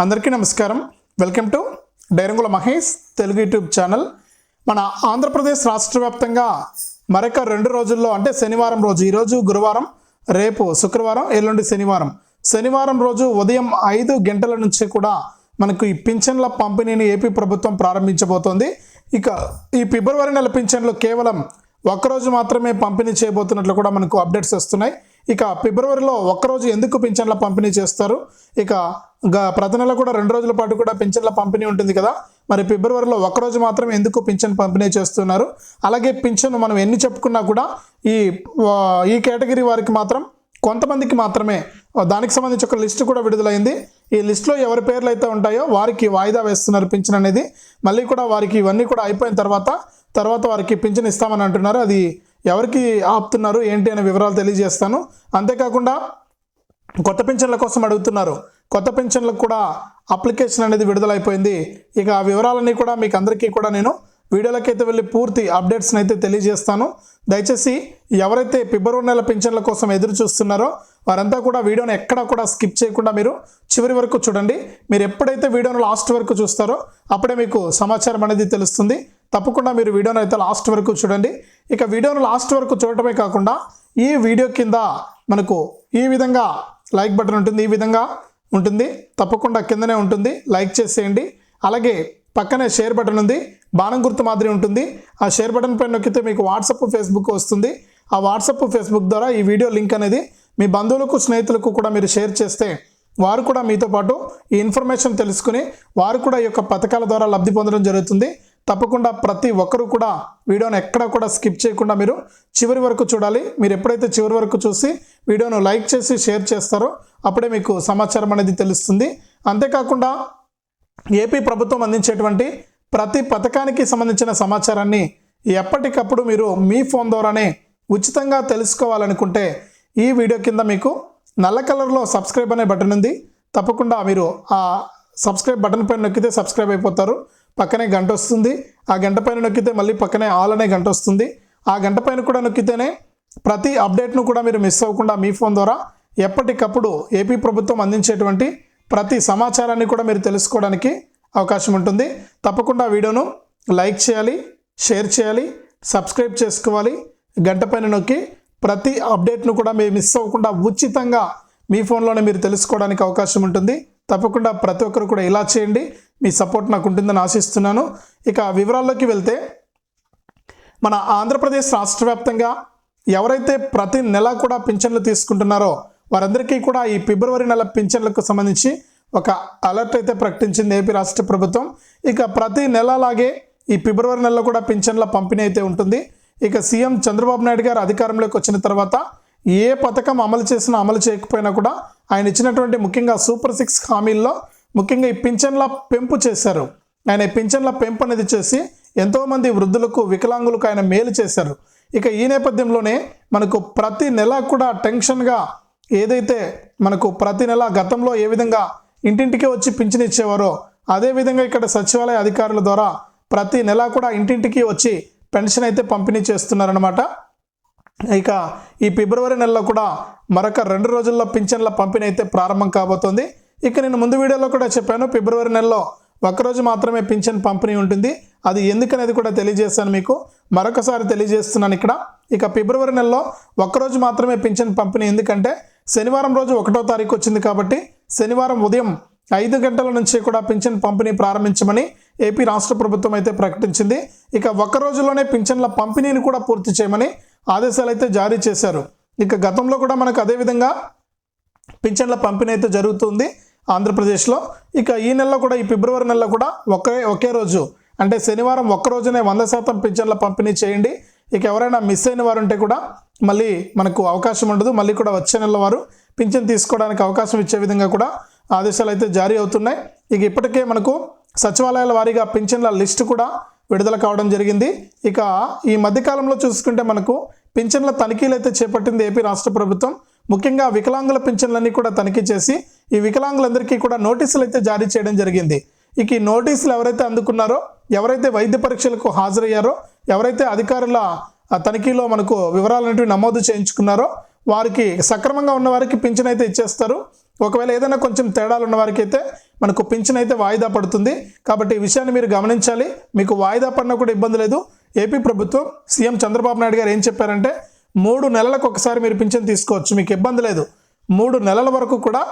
అందరికీ నమస్కారం. Welcome to డైరంగుల మహేష్ తెలుగు యూట్యూబ్ ఛానల్. మన ఆంధ్రప్రదేశ్ రాష్ట్ర వ్యాప్తంగా మరొక రెండు రోజుల్లో అంటే శనివారం రోజు ఈరోజు గురువారం రేపు శుక్రవారం ఎల్లుండి శనివారం. శనివారం రోజు ఉదయం ఐదు గంటల నుంచి కూడా మనకు ఈ పింఛన్ల పంపిణీని ఏపీ ప్రభుత్వం ప్రారంభించబోతోంది. ఇక ఈ ఫిబ్రవరి నెల పింఛన్లు కేవలం ఒక్కరోజు మాత్రమే పంపిణీ చేయబోతున్నట్లు కూడా మనకు అప్డేట్స్ వస్తున్నాయి. ఇక ఫిబ్రవరిలో ఒక్కరోజు ఎందుకు పింఛన్ల పంపిణీ చేస్తారు? ఇక గ- ప్రతి నెల కూడా రెండు రోజుల పాటు కూడా పింఛన్ల పంపిణీ ఉంటుంది కదా? మరి ఫిబ్రవరిలో ఒక్కరోజు మాత్రం ఎందుకు పింఛన్ పంపిణీ చేస్తున్నారు? అలాగే పింఛన్ మనం ఎన్ని చెప్పుకున్నా కూడా ఈ ఈ కేటగిరీ వారికి మాత్రం కొంతమందికి మాత్రమే దానికి సంబంధించి ఒక లిస్ట్ కూడా విడుదలైంది. ఈ లిస్టులో ఎవరి పేర్లు అయితే ఉంటాయో వారికి వాయిదా వేస్తున్నారు పింఛన్ అనేది. మళ్ళీ కూడా వారికి ఇవన్నీ కూడా అయిపోయిన తర్వాత తర్వాత వారికి పింఛన్ ఇస్తామని అంటున్నారు. అది ఎవరికి ఆపుతున్నారు ఏంటి అనే వివరాలు తెలియజేస్తాను. అంతేకాకుండా కొత్త పెన్షన్ల కోసం అడుగుతున్నారు. కొత్త పెన్షన్లకు కూడా అప్లికేషన్ అనేది విడుదలైపోయింది. ఇక ఆ వివరాలన్నీ కూడా మీకు అందరికీ కూడా నేను వీడియోలకైతే వెళ్ళి పూర్తి అప్డేట్స్ని అయితే తెలియజేస్తాను. దయచేసి ఎవరైతే ఫిబ్రవరి నెల పెన్షన్ల కోసం ఎదురు చూస్తున్నారో వారంతా కూడా వీడియోని ఎక్కడా కూడా స్కిప్ చేయకుండా మీరు చివరి వరకు చూడండి. మీరు ఎప్పుడైతే వీడియోను లాస్ట్ వరకు చూస్తారో అప్పుడే మీకు సమాచారం అనేది తెలుస్తుంది. తప్పకుండా మీరు వీడియోను అయితే లాస్ట్ వరకు చూడండి. ఇక వీడియోను లాస్ట్ వరకు చూడటమే కాకుండా ఈ వీడియో కింద మనకు ఈ విధంగా లైక్ బటన్ ఉంటుంది ఈ విధంగా ఉంటుంది. తప్పకుండా కిందనే ఉంటుంది. లైక్ చేసేయండి. అలాగే పక్కనే షేర్ బటన్ ఉంది. బాణం గుర్తు మాదిరి ఉంటుంది. ఆ షేర్ బటన్ పైన నొక్కితే మీకు వాట్సప్ ఫేస్బుక్ వస్తుంది. ఆ వాట్సప్ ఫేస్బుక్ ద్వారా ఈ వీడియో లింక్ అనేది మీ బంధువులకు స్నేహితులకు కూడా మీరు షేర్ చేస్తే వారు కూడా మీతో పాటు ఈ ఇన్ఫర్మేషన్ తెలుసుకుని వారు కూడా ఈ యొక్క పథకాల ద్వారా లబ్ధి పొందడం జరుగుతుంది. తప్పకుండా ప్రతి ఒక్కరూ కూడా వీడియోను ఎక్కడ కూడా స్కిప్ చేయకుండా మీరు చివరి వరకు చూడాలి. మీరు ఎప్పుడైతే చివరి వరకు చూసి వీడియోను లైక్ చేసి షేర్ చేస్తారో అప్పుడే మీకు సమాచారం అనేది తెలుస్తుంది. అంతేకాకుండా ఏపీ ప్రభుత్వం అందించేటువంటి ప్రతి పథకానికి సంబంధించిన సమాచారాన్ని ఎప్పటికప్పుడు మీరు మీ ఫోన్ ద్వారానే ఉచితంగా తెలుసుకోవాలనుకుంటే ఈ వీడియో కింద మీకు నల్ల కలర్లో సబ్స్క్రైబ్ అనే బటన్ ఉంది. తప్పకుండా మీరు ఆ సబ్స్క్రైబ్ బటన్ పైన నొక్కితే సబ్స్క్రైబ్ అయిపోతారు. పక్కనే గంట వస్తుంది. ఆ గంట పైన నొక్కితే మళ్ళీ పక్కనే ఆల్ అనే గంట వస్తుంది. ఆ గంట పైన కూడా నొక్కితేనే ప్రతి అప్డేట్ను కూడా మీరు మిస్ అవ్వకుండా మీ ఫోన్ ద్వారా ఎప్పటికప్పుడు ఏపీ ప్రభుత్వం అందించేటువంటి ప్రతి సమాచారాన్ని కూడా మీరు తెలుసుకోవడానికి అవకాశం ఉంటుంది. తప్పకుండా వీడియోను లైక్ చేయాలి షేర్ చేయాలి సబ్స్క్రైబ్ చేసుకోవాలి. గంట పైన నొక్కి ప్రతి అప్డేట్ను కూడా మీరు మిస్ అవ్వకుండా ఉచితంగా మీ ఫోన్లోనే మీరు తెలుసుకోవడానికి అవకాశం ఉంటుంది. తప్పకుండా ప్రతి ఒక్కరు కూడా ఇలా చేయండి. మీ సపోర్ట్ నాకు ఉంటుందని ఆశిస్తున్నాను. ఇక వివరాల్లోకి వెళ్తే మన ఆంధ్రప్రదేశ్ రాష్ట్ర వ్యాప్తంగా ఎవరైతే ప్రతి నెల కూడా పింఛన్లు తీసుకుంటున్నారో వారందరికీ కూడా ఈ ఫిబ్రవరి నెల పింఛన్లకు సంబంధించి ఒక అలర్ట్ అయితే ప్రకటించింది ఏపీ రాష్ట్ర ప్రభుత్వం. ఇక ప్రతి నెలలాగే ఈ ఫిబ్రవరి నెలలో కూడా పింఛన్ల పంపిణీ అయితే ఉంటుంది. ఇక సీఎం చంద్రబాబు నాయుడు గారు అధికారంలోకి వచ్చిన తర్వాత ఏ పథకం అమలు చేసినా అమలు చేయకపోయినా కూడా ఆయన ఇచ్చినటువంటి ముఖ్యంగా సూపర్ సిక్స్ హామీల్లో ముఖ్యంగా ఈ పింఛన్ల పెంపు చేశారు. ఆయన ఈ పింఛన్ల పెంపు అనేది చేసి ఎంతోమంది వృద్ధులకు వికలాంగులకు ఆయన మేలు చేశారు. ఇక ఈ నేపథ్యంలోనే మనకు ప్రతి నెల కూడా టెన్షన్గా ఏదైతే మనకు ప్రతి నెల గతంలో ఏ విధంగా ఇంటింటికి వచ్చి పింఛన్ ఇచ్చేవారో అదే విధంగా ఇక్కడ సచివాలయ అధికారుల ద్వారా ప్రతి నెల కూడా ఇంటింటికి వచ్చి పెన్షన్ అయితే పంపిణీ చేస్తున్నారనమాట ఇక ఈ ఫిబ్రవరి నెలలో కూడా మరొక రెండు రోజుల్లో పింఛన్ల పంపిణీ అయితే ప్రారంభం కాబోతోంది. ఇక నేను ముందు వీడియోలో కూడా చెప్పాను ఫిబ్రవరి నెలలో ఒకరోజు మాత్రమే పింఛన్ పంపిణీ ఉంటుంది. అది ఎందుకనేది కూడా తెలియజేస్తాను మీకు. మరొకసారి తెలియజేస్తున్నాను ఇక్కడ. ఇక ఫిబ్రవరి నెలలో ఒక్కరోజు మాత్రమే పింఛన్ పంపిణీ ఎందుకంటే శనివారం రోజు ఒకటో తారీఖు వచ్చింది కాబట్టి శనివారం ఉదయం ఐదు గంటల నుంచి కూడా పింఛన్ పంపిణీ ప్రారంభించమని ఏపీ రాష్ట్ర ప్రభుత్వం అయితే ప్రకటించింది. ఇక ఒక్క రోజులోనే పింఛన్ల పంపిణీని కూడా పూర్తి చేయమని ఆదేశాలు అయితే జారీ చేశారు. ఇక గతంలో కూడా మనకు అదేవిధంగా పింఛన్ల పంపిణీ అయితే జరుగుతుంది. ఆంధ్రప్రదేశ్లో. ఇక ఈ నెలలో కూడా ఈ ఫిబ్రవరి నెలలో కూడా ఒకే ఒకే రోజు అంటే శనివారం ఒక్క రోజునే వంద శాతం పింఛన్ల పంపిణీ చేయండి. ఇక ఎవరైనా మిస్ అయిన వారు ఉంటే కూడా మళ్ళీ మనకు అవకాశం ఉండదు. మళ్ళీ కూడా వచ్చే నెల వారు పింఛన్ తీసుకోవడానికి అవకాశం ఇచ్చే విధంగా కూడా ఆదేశాలు అయితే జారీ అవుతున్నాయి. ఇక ఇప్పటికే మనకు సచివాలయాల వారీగా పింఛన్ల లిస్టు కూడా విడుదల కావడం జరిగింది. ఇక ఈ మధ్యకాలంలో చూసుకుంటే మనకు పింఛన్ల తనిఖీలు అయితే చేపట్టింది ఏపీ రాష్ట్ర ప్రభుత్వం. ముఖ్యంగా వికలాంగుల పింఛన్లన్నీ కూడా తనిఖీ చేసి ఈ వికలాంగులందరికీ కూడా నోటీసులు అయితే జారీ చేయడం జరిగింది. ఇక ఈ నోటీసులు ఎవరైతే అందుకున్నారో ఎవరైతే వైద్య పరీక్షలకు హాజరయ్యారో ఎవరైతే అధికారుల తనిఖీలో మనకు వివరాలు అనేవి నమోదు చేయించుకున్నారో వారికి సక్రమంగా ఉన్న వారికి పింఛన్ అయితే ఇచ్చేస్తారు. ఒకవేళ ఏదైనా కొంచెం తేడాలు ఉన్న వారికి అయితే మనకు పింఛన్ అయితే వాయిదా పడుతుంది. కాబట్టి ఈ విషయాన్ని మీరు గమనించాలి. మీకు వాయిదా పడినా కూడా ఇబ్బంది లేదు. ఏపీ ప్రభుత్వం సీఎం చంద్రబాబు నాయుడు గారు ఏం చెప్పారంటే మూడు నెలలకు ఒకసారి మీరు పింఛన్ తీసుకోవచ్చు మీకు ఇబ్బంది లేదు. మూడు నెలల వరకు కూడా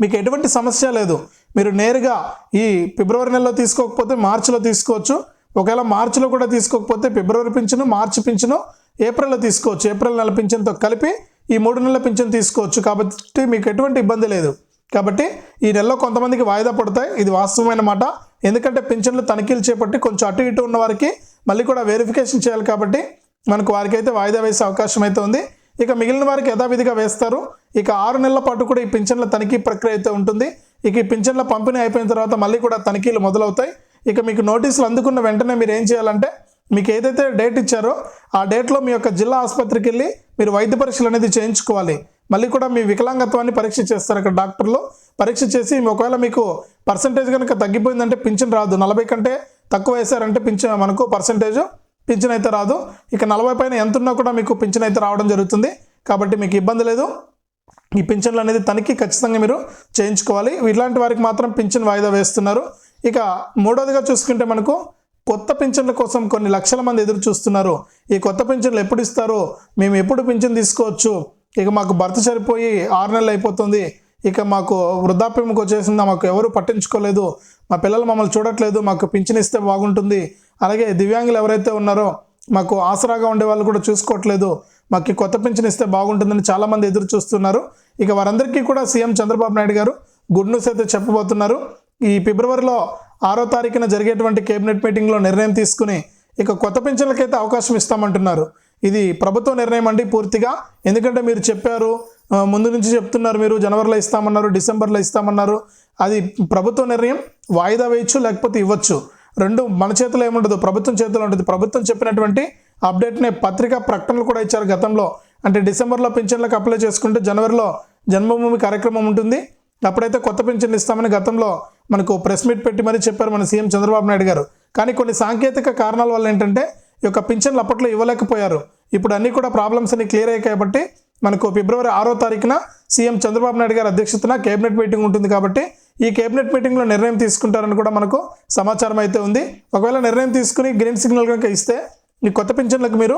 మీకు ఎటువంటి సమస్య లేదు. మీరు నేరుగా ఈ ఫిబ్రవరి నెలలో తీసుకోకపోతే మార్చిలో తీసుకోవచ్చు. ఒకవేళ మార్చిలో కూడా తీసుకోకపోతే ఫిబ్రవరి పింఛను మార్చి పింఛను ఏప్రిల్లో తీసుకోవచ్చు. ఏప్రిల్ నెల పింఛన్తో కలిపి ఈ మూడు నెలల పింఛన్ తీసుకోవచ్చు. కాబట్టి మీకు ఎటువంటి ఇబ్బంది లేదు. కాబట్టి ఈ నెలలో కొంతమందికి వాయిదా పడతాయి. ఇది వాస్తవమైన మాట. ఎందుకంటే పింఛన్లు తనిఖీలు చేపట్టి కొంచెం అటు ఇటు ఉన్న వారికి మళ్ళీ కూడా వెరిఫికేషన్ చేయాలి కాబట్టి మనకు వారికైతే వాయిదా వేసే అవకాశం అయితే ఉంది. ఇక మిగిలిన వారికి యథావిధిగా వేస్తారు. ఇక ఆరు నెలల పాటు కూడా ఈ పింఛన్ల తనిఖీ ప్రక్రియ అయితే ఉంటుంది. ఇక ఈ పింఛన్ల పంపిణీ అయిపోయిన తర్వాత మళ్ళీ కూడా తనిఖీలు మొదలవుతాయి. ఇక మీకు నోటీసులు అందుకున్న వెంటనే మీరు ఏం చేయాలంటే మీకు ఏదైతే డేట్ ఇచ్చారో ఆ డేట్లో మీ యొక్క జిల్లా ఆసుపత్రికి వెళ్ళి మీరు వైద్య పరీక్షలు అనేది చేయించుకోవాలి. మళ్ళీ కూడా మీ వికలాంగత్వాన్ని పరీక్ష చేస్తారు అక్కడ డాక్టర్లు. పరీక్ష చేసి ఒకవేళ మీకు పర్సంటేజ్ కనుక తగ్గిపోయిందంటే పింఛన్ రాదు. నలభై కంటే తక్కువ వేశారంటే పింఛన్ మనకు పర్సంటేజ్ పింఛన్ అయితే రాదు. ఇక నలభై పైన ఎంత ఉన్నా కూడా మీకు పింఛన్ అయితే రావడం జరుగుతుంది. కాబట్టి మీకు ఇబ్బంది లేదు. ఈ పింఛన్లు అనేది తనిఖీ ఖచ్చితంగా మీరు చేయించుకోవాలి. ఇలాంటి వారికి మాత్రం పింఛన్ వాయిదా వేస్తున్నారు. ఇక మూడోదిగా చూసుకుంటే మనకు కొత్త పింఛన్ల కోసం కొన్ని లక్షల మంది ఎదురు చూస్తున్నారు. ఈ కొత్త పింఛన్లు ఎప్పుడు ఇస్తారు? మేము ఎప్పుడు పింఛన్ తీసుకోవచ్చు? ఇక మాకు భర్త సరిపోయి ఆరు నెలలు అయిపోతుంది. ఇక మాకు వృద్ధాప్యంకి వచ్చేసిందా. మాకు ఎవరు పట్టించుకోలేదు. మా పిల్లలు మమ్మల్ని చూడట్లేదు. మాకు పింఛన్ ఇస్తే బాగుంటుంది. అలాగే దివ్యాంగులు ఎవరైతే ఉన్నారో మాకు ఆసరాగా ఉండే వాళ్ళు కూడా చూసుకోవట్లేదు. మాకు కొత్త పింఛన్ ఇస్తే బాగుంటుందని చాలామంది ఎదురు చూస్తున్నారు. ఇక వారందరికీ కూడా సీఎం చంద్రబాబు నాయుడు గారు గుడ్ న్యూస్ అయితే చెప్పబోతున్నారు. ఈ ఫిబ్రవరిలో ఆరో తారీఖున జరిగేటువంటి కేబినెట్ మీటింగ్లో నిర్ణయం తీసుకుని ఇక కొత్త పింఛన్లకైతే అవకాశం ఇస్తామంటున్నారు. ఇది ప్రభుత్వ నిర్ణయం అండి పూర్తిగా. ఎందుకంటే మీరు చెప్పారు ముందు నుంచి చెప్తున్నారు మీరు జనవరిలో ఇస్తామన్నారు డిసెంబర్లో ఇస్తామన్నారు. అది ప్రభుత్వ నిర్ణయం. వాయిదా వేయచ్చు లేకపోతే ఇవ్వచ్చు. రెండు మన చేతిలో ఏముండదు ప్రభుత్వం చేతిలో ఉంటుంది ప్రభుత్వం చెప్పినటువంటి అప్డేట్నే పత్రికా ప్రకటనలు కూడా ఇచ్చారు గతంలో. అంటే డిసెంబర్లో పింఛన్లకు అప్లై చేసుకుంటే జనవరిలో జన్మభూమి కార్యక్రమం ఉంటుంది. అప్పుడైతే కొత్త పింఛన్లు ఇస్తామని గతంలో మనకు ప్రెస్ మీట్ పెట్టి మరీ చెప్పారు మన సీఎం చంద్రబాబు నాయుడు గారు. కానీ కొన్ని సాంకేతిక కారణాల వల్ల ఏంటంటే ఈ యొక్క పింఛన్లు అప్పట్లో ఇవ్వలేకపోయారు. ఇప్పుడు అన్నీ కూడా ప్రాబ్లమ్స్ అన్ని క్లియర్ అయ్యాయి కాబట్టి మనకు ఫిబ్రవరి ఆరో తారీఖున సీఎం చంద్రబాబు నాయుడు గారి అధ్యక్షతన కేబినెట్ మీటింగ్ ఉంటుంది కాబట్టి ఈ కేబినెట్ మీటింగ్లో నిర్ణయం తీసుకుంటారని కూడా మనకు సమాచారం అయితే ఉంది. ఒకవేళ నిర్ణయం తీసుకుని గ్రీన్ సిగ్నల్ కనుక ఇస్తే ఈ కొత్త పింఛన్లకు మీరు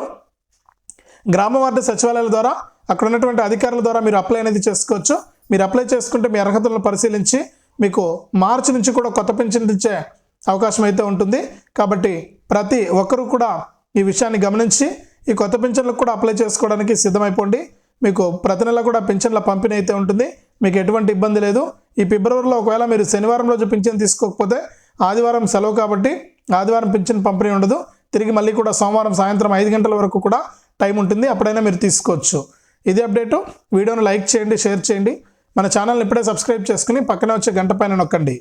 గ్రామ వార్డు సచివాలయాల ద్వారా అక్కడ ఉన్నటువంటి అధికారుల ద్వారా మీరు అప్లై అనేది చేసుకోవచ్చు. మీరు అప్లై చేసుకుంటే మీ అర్హతలను పరిశీలించి మీకు మార్చి నుంచి కూడా కొత్త పెన్షన్ ఇచ్చే అవకాశం అయితే ఉంటుంది. కాబట్టి ప్రతి ఒక్కరూ కూడా ఈ విషయాన్ని గమనించి ఈ కొత్త పింఛన్లకు కూడా అప్లై చేసుకోవడానికి సిద్ధమైపోండి. మీకు ప్రతి నెల కూడా పింఛన్ల పంపిణీ అయితే ఉంటుంది. మీకు ఎటువంటి ఇబ్బంది లేదు. ఈ ఫిబ్రవరిలో ఒకవేళ మీరు శనివారం రోజు పింఛన్ తీసుకోకపోతే ఆదివారం సెలవు కాబట్టి ఆదివారం పింఛన్ పంపిణీ ఉండదు. తిరిగి మళ్ళీ కూడా సోమవారం సాయంత్రం ఐదు గంటల వరకు కూడా టైం ఉంటుంది. అప్పుడైనా మీరు తీసుకోవచ్చు. ఇది అప్డేటు. వీడియోను లైక్ చేయండి షేర్ చేయండి. మన ఛానల్ని ఇప్పుడే సబ్స్క్రైబ్ చేసుకుని పక్కనే వచ్చే గంట పైన నొక్కండి.